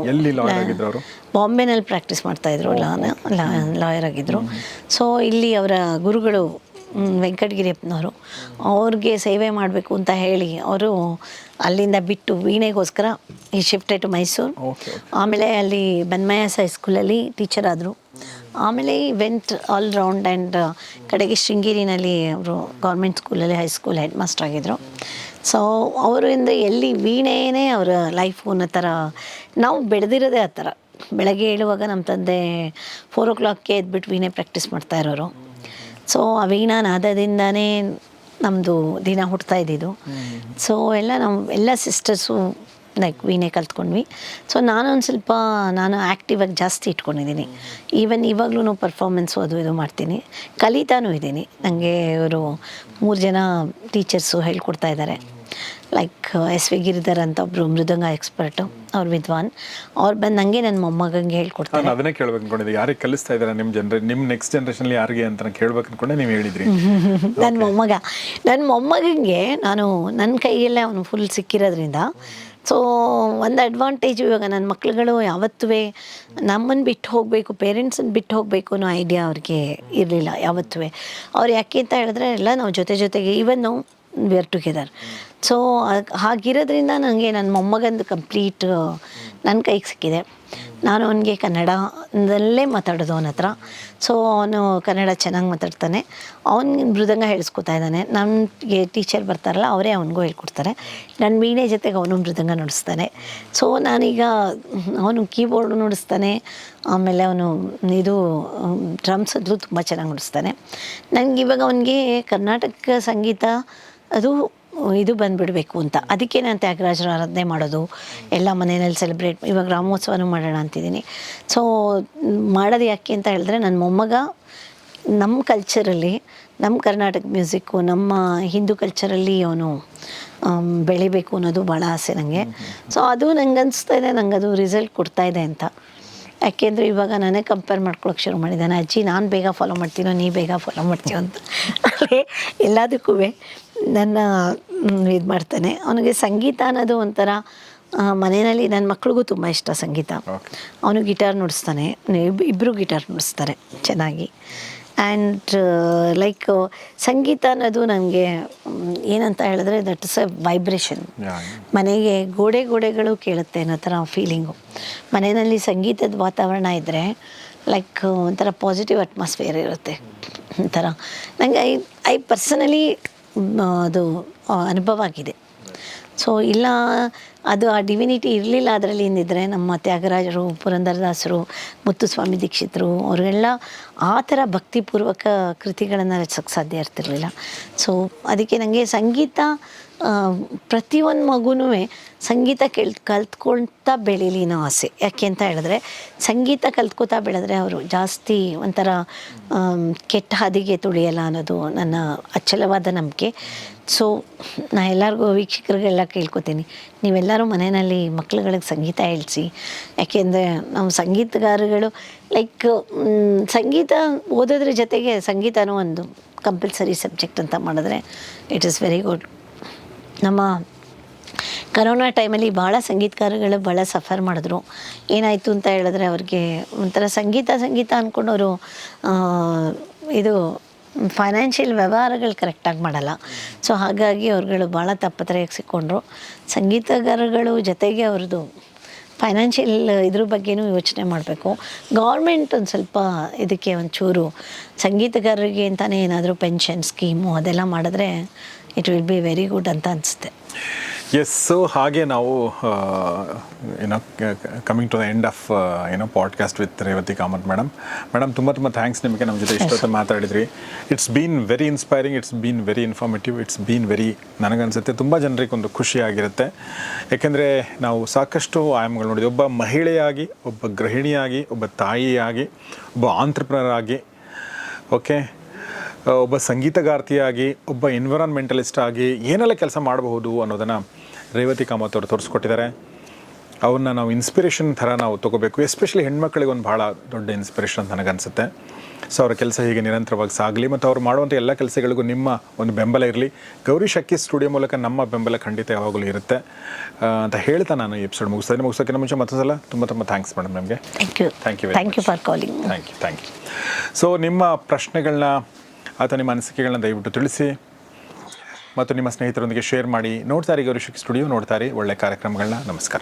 Speaker 1: ಬಾಂಬೆನಲ್ಲಿ ಪ್ರಾಕ್ಟೀಸ್ ಮಾಡ್ತಾಯಿದ್ರು ಲಾಯರ್ ಆಗಿದ್ರು. ಸೊ ಇಲ್ಲಿ ಅವರ ಗುರುಗಳು ವೆಂಕಟಗಿರಿಯಪ್ಪನವರು ಅವ್ರಿಗೆ ಸೇವೆ ಮಾಡಬೇಕು ಅಂತ ಹೇಳಿ ಅವರು ಅಲ್ಲಿಂದ ಬಿಟ್ಟು ವೀಣೆಗೋಸ್ಕರ ಈ ಶಿಫ್ಟೆಡ್ ಟು ಮೈಸೂರು. ಆಮೇಲೆ ಅಲ್ಲಿ ಬನ್ಮಯಸ್ ಹೈಸ್ಕೂಲಲ್ಲಿ ಟೀಚರ್ ಆದರು. ಆಮೇಲೆ ವೆಂಟ್ ಆಲ್ ರೌಂಡ್ ಆ್ಯಂಡ್ ಕಡೆಗೆ ಶೃಂಗೇರಿನಲ್ಲಿ ಅವರು ಗೌರ್ಮೆಂಟ್ ಸ್ಕೂಲಲ್ಲಿ ಹೈಸ್ಕೂಲ್ ಹೆಡ್ ಮಾಸ್ಟರ್ ಆಗಿದ್ದರು ಸೊ ಅವರಿಂದ ಎಲ್ಲಿ ವೀಣೆಯೇ ಅವರ ಲೈಫು ಅನ್ನೋ ಥರ ನಾವು ಬೆಳೆದಿರೋದೇ ಆ ಥರ ಬೆಳಗ್ಗೆ ಹೇಳುವಾಗ ನಮ್ಮ ತಂದೆ ಫೋರ್ ಓ ಕ್ಲಾಕ್ಗೆ ಎದ್ಬಿಟ್ಟು ವೀಣೆ ಪ್ರಾಕ್ಟೀಸ್ ಮಾಡ್ತಾ ಇರೋರು. ಸೊ ಆ ವೀಣಾ ನಾದದಿಂದನೇ ನಮ್ಮದು ದಿನ ಹುಡ್ತಾ ಇದ್ದಿದ್ದು. ಸೊ ಎಲ್ಲ ನಮ್ಮ ಎಲ್ಲ ಸಿಸ್ಟರ್ಸು ಲೈಕ್ ವೀಣೆ ಕಲ್ತ್ಕೊಂಡ್ವಿ. ಸೊ ನಾನು ಒಂದು ಸ್ವಲ್ಪ ನಾನು ಆ್ಯಕ್ಟಿವಾಗಿ ಜಾಸ್ತಿ ಇಟ್ಕೊಂಡಿದ್ದೀನಿ ಈವನ್ ಇವಾಗಲೂ ಪರ್ಫಾರ್ಮೆನ್ಸು ಅದು ಇದು ಮಾಡ್ತೀನಿ. ಕಲಿತಾನೂ ಇದ್ದೀನಿ ನನಗೆ ಇವರು ಮೂರು ಜನ ಟೀಚರ್ಸು ಹೇಳ್ಕೊಡ್ತಾ ಇದ್ದಾರೆ ಲೈಕ್ ಎಸ್ ವಿ ಗಿರಿಧರ್ ಅಂತ ಒಬ್ಬರು ಮೃದಂಗ ಎಕ್ಸ್ಪರ್ಟು ಅವ್ರ ವಿದ್ವಾನ್. ಅವ್ರು ಬಂದು ನನಗೆ ನನ್ನ ಮೊಮ್ಮಗಂಗೆ ಹೇಳ್ಕೊಡ್ತಾರೆ.
Speaker 2: ನಾನು ಅದನ್ನೇ ಕೇಳ್ಬೇಕು ಅನ್ಕೊಂಡಿದ್ದೆ ಯಾರಿಗೆ ಕಲಿಸ್ತಾ ಇದ್ದಾರೆ ನಿಮ್ಮ ಜನರ ನಿಮ್ಮ ನೆಕ್ಸ್ಟ್ ಜನ್ರೇಷನಲ್ಲಿ ಯಾರಿಗೆ ಅಂತ ನಾನು ಕೇಳ್ಬೇಕು ಅನ್ಕೊಂಡೆ ನೀವು ಹೇಳಿದ್ರಿ.
Speaker 1: ನನ್ನ ಮೊಮ್ಮಗ. ನನ್ನ ಮೊಮ್ಮಗಂಗೆ ನಾನು ನನ್ನ ಕೈಯಲ್ಲೇ ಅವನು ಫುಲ್ ಸಿಕ್ಕಿರೋದ್ರಿಂದ ಸೊ ಒಂದು ಅಡ್ವಾಂಟೇಜು ಇವಾಗ ನನ್ನ ಮಕ್ಳುಗಳು ಯಾವತ್ತೂ ನಮ್ಮನ್ನು ಬಿಟ್ಟು ಹೋಗಬೇಕು ಪೇರೆಂಟ್ಸನ್ನು ಬಿಟ್ಟು ಹೋಗಬೇಕು ಅನ್ನೋ ಐಡಿಯಾ ಅವ್ರಿಗೆ ಇರಲಿಲ್ಲ ಯಾವತ್ತೂ ಅವ್ರು ಯಾಕೆ ಅಂತ ಹೇಳಿದ್ರೆ, ಎಲ್ಲ ನಾವು ಜೊತೆ ಜೊತೆಗೆ ಈವನ್ ನಾವು ವಿ ಆರ್ ಟುಗೆದರ್ ಸೊ ಹಾಗಿರೋದ್ರಿಂದ ನನಗೆ ನನ್ನ ಮೊಮ್ಮಗಂದು ಕಂಪ್ಲೀಟ್ ನನ್ನ ಕೈಗೆ ಸಿಕ್ಕಿದೆ. ನಾನು ಅವನಿಗೆ ಕನ್ನಡದಲ್ಲೇ ಮಾತಾಡೋದು ಅವನ ಹತ್ರ. ಸೊ ಅವನು ಕನ್ನಡ ಚೆನ್ನಾಗಿ ಮಾತಾಡ್ತಾನೆ. ಅವನಿಗೆ ಮೃದಂಗ ಹೇಳಿಸ್ಕೊತಾ ಇದ್ದಾನೆ. ನಮಗೆ ಟೀಚರ್ ಬರ್ತಾರಲ್ಲ, ಅವರೇ ಅವನಿಗೂ ಹೇಳ್ಕೊಡ್ತಾರೆ. ನನ್ನ ವೀಣೆ ಜೊತೆಗೆ ಅವನು ಮೃದಂಗ ನುಡಿಸ್ತಾನೆ. ಸೊ ನಾನೀಗ ಅವನು ಕೀಬೋರ್ಡ್ ನುಡಿಸ್ತಾನೆ. ಆಮೇಲೆ ಅವನು ಇದು ಡ್ರಮ್ಸ್ ಅದ್ರೂ ತುಂಬ ಚೆನ್ನಾಗಿ ನುಡಿಸ್ತಾನೆ. ನನಗೆ ಇವಾಗ ಅವನಿಗೆ ಕರ್ನಾಟಕ ಸಂಗೀತ ಅದು ಇದು ಬಂದುಬಿಡಬೇಕು ಅಂತ. ಅದಕ್ಕೆ ನಾನು ತ್ಯಾಗರಾಜರ ಆರಾಧನೆ ಮಾಡೋದು, ಎಲ್ಲ ಮನೆಯಲ್ಲಿ ಸೆಲೆಬ್ರೇಟ್ ಇವಾಗ ರಾಮೋತ್ಸವನೂ ಮಾಡೋಣ ಅಂತಿದ್ದೀನಿ. ಸೊ ಮಾಡೋದು ಯಾಕೆ ಅಂತ ಹೇಳಿದ್ರೆ, ನನ್ನ ಮೊಮ್ಮಗ ನಮ್ಮ ಕಲ್ಚರಲ್ಲಿ ನಮ್ಮ ಕರ್ನಾಟಕ ಮ್ಯೂಸಿಕ್ಕು ನಮ್ಮ ಹಿಂದೂ ಕಲ್ಚರಲ್ಲಿ ಅವನು ಬೆಳಿಬೇಕು ಅನ್ನೋದು ಭಾಳ ಆಸೆ ನನಗೆ ಸೊ ಅದು ನಂಗೆ ಅನಿಸ್ತಾ ಇದೆ ನಂಗೆ ಅದು ರಿಸಲ್ಟ್ ಕೊಡ್ತಾ ಇದೆ ಅಂತ. ಯಾಕೆಂದರೆ ಇವಾಗ ನಾನೇ ಕಂಪೇರ್ ಮಾಡ್ಕೊಳಕ್ಕೆ ಶುರು ಮಾಡಿದ್ದಾನೆ. ಅಜ್ಜಿ, ನಾನು ಬೇಗ ಫಾಲೋ ಮಾಡ್ತೀನೋ, ನೀ ಬೇಗ ಫಾಲೋ ಮಾಡ್ತೀಯೋ ಅಂತ. ಎಲ್ಲದಕ್ಕೂ ನನ್ನ ಇದು ಮಾಡ್ತಾನೆ ಅವನಿಗೆ ಸಂಗೀತ ಅನ್ನೋದು ಒಂಥರ ಮನೆಯಲ್ಲಿ ನನ್ನ ಮಕ್ಳಿಗೂ ತುಂಬ ಇಷ್ಟ ಸಂಗೀತ. ಅವನು ಗಿಟಾರ್ ನುಡಿಸ್ತಾನೆ ಇಬ್ ಇಬ್ಬರು ಗಿಟಾರ್ ನುಡಿಸ್ತಾರೆ ಚೆನ್ನಾಗಿ. ಆ್ಯಂಡ್ ಲೈಕ್ ಸಂಗೀತ ಅನ್ನೋದು ನನಗೆ ಏನಂತ ಹೇಳಿದ್ರೆ ದಟ್ ಇಸ್ ಎ ವೈಬ್ರೇಷನ್ ಮನೆಗೆ ಗೋಡೆ ಗೋಡೆಗಳು ಕೇಳುತ್ತೆ ಅನ್ನೋ ಥರ ಫೀಲಿಂಗು ಮನೆಯಲ್ಲಿ ಸಂಗೀತದ ವಾತಾವರಣ ಇದ್ದರೆ ಲೈಕ್ ಒಂಥರ ಪಾಸಿಟಿವ್ ಅಟ್ಮಾಸ್ಫಿಯರ್ ಇರುತ್ತೆ. ಒಂಥರ. ನನಗೆ ಐ ಐ ಪರ್ಸನಲಿ ಅದು ಅನುಭವ ಆಗಿದೆ. ಸೊ ಇಲ್ಲ, ಅದು ಆ ಡಿವಿನಿಟಿ ಇರಲಿಲ್ಲ ಅದರಲ್ಲಿ ಏನಿದ್ರೆ ನಮ್ಮ ತ್ಯಾಗರಾಜರು, ಪುರಂದರದಾಸರು, ಮುತ್ತುಸ್ವಾಮಿ ದೀಕ್ಷಿತರು ಅವರೆಲ್ಲ ಆ ಥರ ಭಕ್ತಿಪೂರ್ವಕ ಕೃತಿಗಳನ್ನು ರಚಿಸೋಕ್ಕೆ ಸಾಧ್ಯ ಇರ್ತಿರಲಿಲ್ಲ. ಸೊ ಅದಕ್ಕೆ ನನಗೆ ಸಂಗೀತ ಪ್ರತಿಯೊಂದು ಮಗುನೂ ಸಂಗೀತ ಕೇಳ್, ಕಲ್ತ್ಕೊಳ್ತಾ ಬೆಳೀಲಿ ಅನ್ನೋ ಆಸೆ. ಯಾಕೆ ಅಂತ ಹೇಳಿದ್ರೆ, ಸಂಗೀತ ಕಲ್ತ್ಕೋತಾ ಬೆಳೆದ್ರೆ ಅವರು ಜಾಸ್ತಿ ಒಂಥರ ಕೆಟ್ಟ ಹಾದಿಗೆ ತುಳಿಯಲ್ಲ ಅನ್ನೋದು ನನ್ನ ಅಚಲವಾದ ನಂಬಿಕೆ. ಸೊ ನಾ ಎಲ್ಲರಿಗೂ ವೀಕ್ಷಕರಿಗೆಲ್ಲ ಕೇಳ್ಕೊತೀನಿ. ನೀವೆಲ್ಲರೂ ಮನೆಯಲ್ಲಿ ಮಕ್ಳುಗಳಿಗೆ ಸಂಗೀತ ಹೇಳ್ಸಿ. ಯಾಕೆಂದರೆ ನಮ್ಮ ಸಂಗೀತಗಾರಗಳು ಲೈಕ್ ಸಂಗೀತ ಓದೋದ್ರ ಜೊತೆಗೆ ಸಂಗೀತನೂ ಒಂದು ಕಂಪಲ್ಸರಿ ಸಬ್ಜೆಕ್ಟ್ ಅಂತ ಮಾಡಿದ್ರೆ ಇಟ್ ಇಸ್ ವೆರಿ ಗುಡ್ ನಮ್ಮ ಕರೋನಾ ಟೈಮಲ್ಲಿ ಭಾಳ ಸಂಗೀತಗಾರಗಳು ಭಾಳ ಸಫರ್ ಮಾಡಿದ್ರು. ಏನಾಯಿತು ಅಂತ ಹೇಳಿದ್ರೆ ಅವ್ರಿಗೆ ಒಂಥರ ಸಂಗೀತ ಸಂಗೀತ ಅಂದ್ಕೊಂಡು ಅವರು ಇದು ಫೈನಾನ್ಷಿಯಲ್ ವ್ಯವಹಾರಗಳು ಕರೆಕ್ಟಾಗಿ ಮಾಡಲ್ಲ. ಸೊ ಹಾಗಾಗಿ ಅವ್ರುಗಳು ಭಾಳ ತಪ್ಪತ್ರೆಯಾಗಿ ಸಿಕ್ಕೊಂಡ್ರು. ಸಂಗೀತಗಾರಗಳು ಜೊತೆಗೆ ಅವ್ರದ್ದು ಫೈನಾನ್ಷಿಯಲ್ ಇದ್ರ ಬಗ್ಗೆನೂ ಯೋಚನೆ ಮಾಡಬೇಕು. ಗೌರ್ಮೆಂಟ್ ಒಂದು ಸ್ವಲ್ಪ ಇದಕ್ಕೆ ಒಂಚೂರು ಸಂಗೀತಗಾರರಿಗೆ ಅಂತಲೇ ಏನಾದರೂ ಪೆನ್ಷನ್ ಸ್ಕೀಮು ಅದೆಲ್ಲ ಮಾಡಿದ್ರೆ it will be very good ಅಂತ ಅನಿಸುತ್ತೆ.
Speaker 2: ಎಸ್ ಸೊ ಹಾಗೆ ನಾವು ಏನೋ coming to the end of ಏನೋ podcast with Revathi Kamath madam madam ತುಂಬ ತುಂಬ ಥ್ಯಾಂಕ್ಸ್ ನಿಮಗೆ ನಮ್ಮ ಜೊತೆ ಇಷ್ಟೊತ್ತು ಮಾತಾಡಿದ್ರಿ. It's been very inspiring it's been very informative it's been very ನನಗನ್ಸುತ್ತೆ. ತುಂಬ ಜನರಿಗೆ ಒಂದು ಖುಷಿಯಾಗಿರುತ್ತೆ. ಯಾಕೆಂದರೆ ನಾವು ಸಾಕಷ್ಟು ಆಯಾಮಗಳು ನೋಡಿದ್ವಿ. ಒಬ್ಬ ಮಹಿಳೆಯಾಗಿ ಒಬ್ಬ ಗೃಹಿಣಿಯಾಗಿ ಒಬ್ಬ ತಾಯಿಯಾಗಿ ಒಬ್ಬ ಆಂಟ್ರಪ್ರನರ್ ಆಗಿ ಓಕೆ ಒಬ್ಬ ಸಂಗೀತಗಾರ್ತಿಯಾಗಿ ಒಬ್ಬ ಎನ್ವಿರಾನ್ಮೆಂಟಲಿಸ್ಟ್ ಆಗಿ ಏನೆಲ್ಲ ಕೆಲಸ ಮಾಡಬಹುದು ಅನ್ನೋದನ್ನು ರೇವತಿ ಕಾಮತ್ ಅವರು ತೋರಿಸ್ಕೊಟ್ಟಿದ್ದಾರೆ. ಅವನ್ನ ನಾವು ಇನ್ಸ್ಪಿರೇಷನ್ ಥರ ನಾವು ತೊಗೋಬೇಕು. ಎಸ್ಪೆಷಲಿ ಹೆಣ್ಮಕ್ಳಿಗೆ ಒಂದು ಭಾಳ ದೊಡ್ಡ ಇನ್ಸ್ಪಿರೇಷನ್ ಅಂತ ನನಗನ್ಸುತ್ತೆ. ಸೊ ಅವರ ಕೆಲಸ ಹೀಗೆ ನಿರಂತರವಾಗಿ ಸಾಗಲಿ ಮತ್ತು ಅವ್ರು ಮಾಡುವಂಥ ಎಲ್ಲ ಕೆಲಸಗಳಿಗೂ ನಿಮ್ಮ ಒಂದು ಬೆಂಬಲ ಇರಲಿ. ಗೌರಿ ಶಕ್ಕಿ ಸ್ಟುಡಿಯೋ ಮೂಲಕ ನಮ್ಮ ಬೆಂಬಲ ಖಂಡಿತ ಯಾವಾಗಲೂ ಇರುತ್ತೆ. ಅಂತ ಹೇಳ್ತಾ ನಾನು ಈ ಎಪಿಸೋಡ್ ಮುಗಿಸ್ತೇನೆ ಮುಗಿಸೋಕ್ಕಿಂತ ಮುಂಚೆ ಮತ್ತೊಂದು ಸಲ ತುಂಬ ತುಂಬ ಥ್ಯಾಂಕ್ಸ್ ಮೇಡಮ್ ನಮಗೆ.
Speaker 1: Thank you
Speaker 2: thank you
Speaker 1: thank you for calling
Speaker 2: thank you thank you so ನಿಮ್ಮ ಪ್ರಶ್ನೆಗಳನ್ನ ಅಥವಾ ನಿಮ್ಮ ಅನಿಸಿಕೆಗಳನ್ನ ದಯವಿಟ್ಟು ತಿಳಿಸಿ ಮತ್ತು ನಿಮ್ಮ ಸ್ನೇಹಿತರೊಂದಿಗೆ ಶೇರ್ ಮಾಡಿ. ನೋಡ್ತಾರೆ ಗೌರಿಶಿಕ್ ಸ್ಟುಡಿಯೋ, ನೋಡ್ತಾರೆ ಒಳ್ಳೆ ಕಾರ್ಯಕ್ರಮಗಳನ್ನ. ನಮಸ್ಕಾರ.